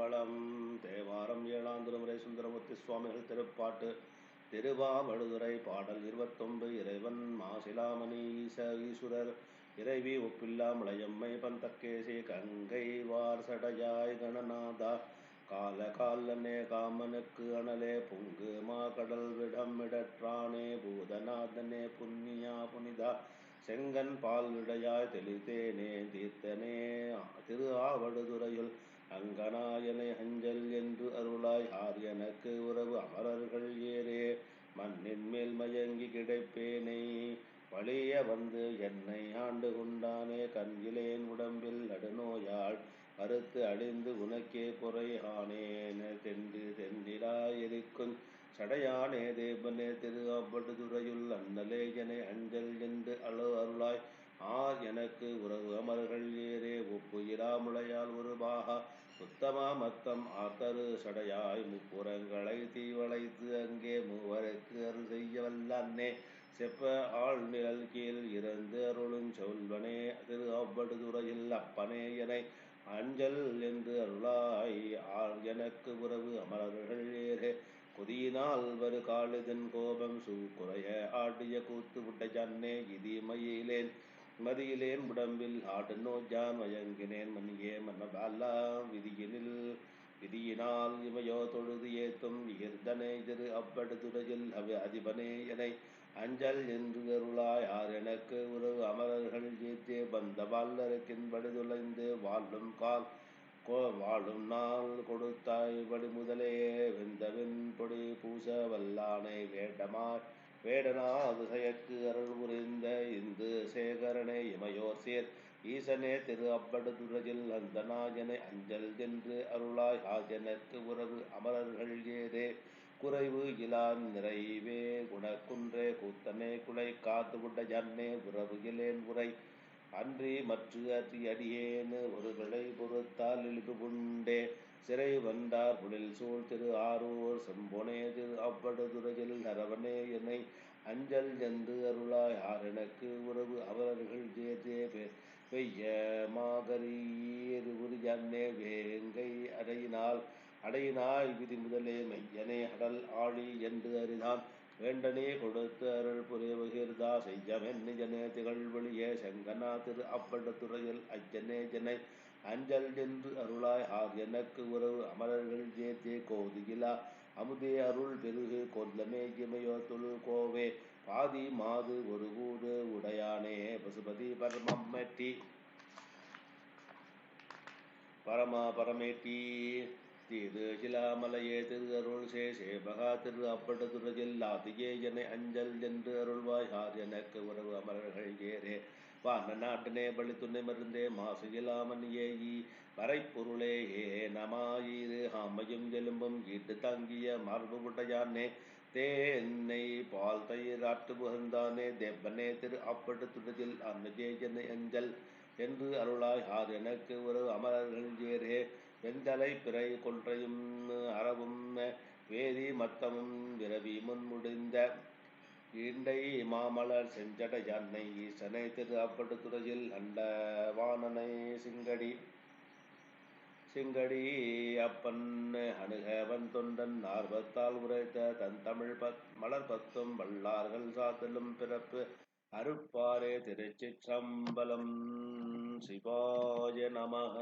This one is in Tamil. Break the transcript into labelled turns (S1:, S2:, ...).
S1: திருச்சிற்றம்பலம் தேவாரம் ஏழாம் திருமுறை சுந்தரமூர்த்தி சுவாமிகள் திருப்பாட்டு. திருவாவடுதுறை பாடல் இருபத்தொன்பது இறைவன் மாசிலாமணி ஈச ஈஸ்வரர் இறைவி ஒப்பில்லா முளையம்மை பந்தக்கேசி கங்கை வார்சடையாய் கணநாதா. கால காலனே காமனுக்கு அனலே பொங்கு மா கடல் விடம் இடற்றானே பூதநாதனே புண்ணியா புனிதா. செங்கன் பால் விடையாய் தெளித்தேனே தீர்த்தனே. திரு ஆவடுதுறையுள் அங்கனாயனை அஞ்சல் என்று அருளாய் ஆர் எனக்கு உறவு அமரர்கள் ஏறே மண்ணின் மேல் மயங்கி கிடைப்பேனை. வழிய வந்து என்னை ஆண்டு கொண்டானே கண்கிலேன் உடம்பில் நடுநோயாள் அறுத்து அழிந்து உனக்கே குறையானேன தென்று தென்னிலாயிருக்கும் சடையானே தேவனே திரு அவ்வடுதுறையுள் அண்ணலே என அஞ்சல் என்று அழு அருளாய் ஆர் எனக்கு உறவு அமர்கள் ஏரே ஒப்பு இராமுளையால் ஒரு பாகா மத்தம் ஆத்தரு சடையாய் முப்புறங்களை தீவளைத்து அங்கே மூவருக்கு அருள் செய்ய வல்லன்னே செப்ப ஆள் நிழல் கீழ் இருந்து அருளும் சொல்வனே திரு அவ்வடுதுறையில் அப்பனே என அஞ்சல் என்று அருளாய் ஆள் எனக்கு உறவு அமரர்கள் ஏறே. கொதியினால் வரு காலுதன் கோபம் சூக்குறைய ஆடிய கூத்து விட்ட ஜன்னே இதி மயிலேன். மதியிலேன் உடம்பில் ஆடு நோஜான் மயங்கினேன் மணியே மன்னபாலா விதியினில். விதியினால் இமையோ தொழுது ஏத்தும் ஈர்தனை திரு அவ்வடுதுறையில் அவ அதிபனே என. அஞ்சல் என்று அருளாய் ஆர் எனக்கு உறவு அமரர்கள் ஏத்தே வந்த வல்லருக்கின் படுதுளைந்து வாழும் கால். கோ வாழும் நாள் கொடுத்தாய் படி முதலே வெந்தவின் பொடி பூச வல்லானை வேண்டமாய். வேடனா விசையக்கு அருள் புரிந்த இந்து சேகரனே இமையோர் சேர். ஈசனே திரு அவ்வடுதுறையில் அந்த நாயனை அஞ்சல் தென்று அருளாய் ஆஜனக்கு உறவு அமரர்கள் ஏதே. குறைவு இலான் நிறைவே குணக்குன்றே கூத்தனே குலை காத்து விட்ட ஜன்னே உறவு இலேன் உரை. அன்றி மற்ற அடியேனு ஒரு விளை பொறுத்தால் இழிவு உண்டே. சிறை வந்தார் புலில் சூழ் திரு ஆரூர் செம்பொனே திரு அவ்வடுதுறையில் நரவனே என்னை அஞ்சல் என்று அருளாய் ஆர் எனக்கு உறவு அவரர்கள் ஜே பெய்ய மாகரீர் உரியன்னே வேங்கை அடையினால் அடையினாய் விதி முதலே மெய்யனே அடல் ஆழி என்று அறிதான். வேண்டனே கொடுத்து அருள் புரியவுகிர்தா செய்யமென் நிஜனே திகழ்வழியே செங்கனா திரு அப்படத்துறையில் ஐயனே ஜனை அஞ்சல் என்று அருளாய் ஆர் எனக்கு உறவு அமரர்கள் ஜேத்தே கோதியிலா அமுதே அருள் பெருகு கொல்லமே இமையோ தொழு கோவே. பாதி மாது ஒரு கூடு உடையானே பசுபதி பரமம்மட்டி பரமா பரமேட்டி. திரு சிலாமலையே திரு அருள் சேஷே மகா திரு அப்படதுறையில் ஆதியே என அஞ்சல் என்று அருள்வாய் ஆர் எனக்கு உறவு அமரர்கள் ஏரே வான நாட்டினே பலி துணை மருந்தே மாசு இலாமணியே ஈ வரைப்பொருளே ஏ நமாயிரு. ஆமையும் எலும்பும் ஈட்டு தங்கிய மார்பு உடையானே தேன்னை பால் தயிர் ஆட்டு புகழ்ந்தானே. தேவனே திரு அப்படத்துறையில் அன்னஜேஜனை அஞ்சல் என்று அருளாய். ஆர் எனக்கு ஒரு அமரர்கள் ஏரே வெந்தலை பிறை கொன்றையும் அறவும் வேதி மத்தமும் விரவி முன் முடிந்த ஈண்டை மாமலர் செஞ்சட யானை ஈசனை திரு அப்படுத்துறையில் அண்ட வானனை சிங்கடி. சிங்கடி அப்பன் அணுகவன் தொண்டன் ஆர்வத்தால் உரைத்த தன் தமிழ் பத் மலர் பத்தும் வல்லார்கள் சாத்தலும் பிறப்பு அருப்பாரே திருச்சிற்றம்பலம் சிவாய நமக.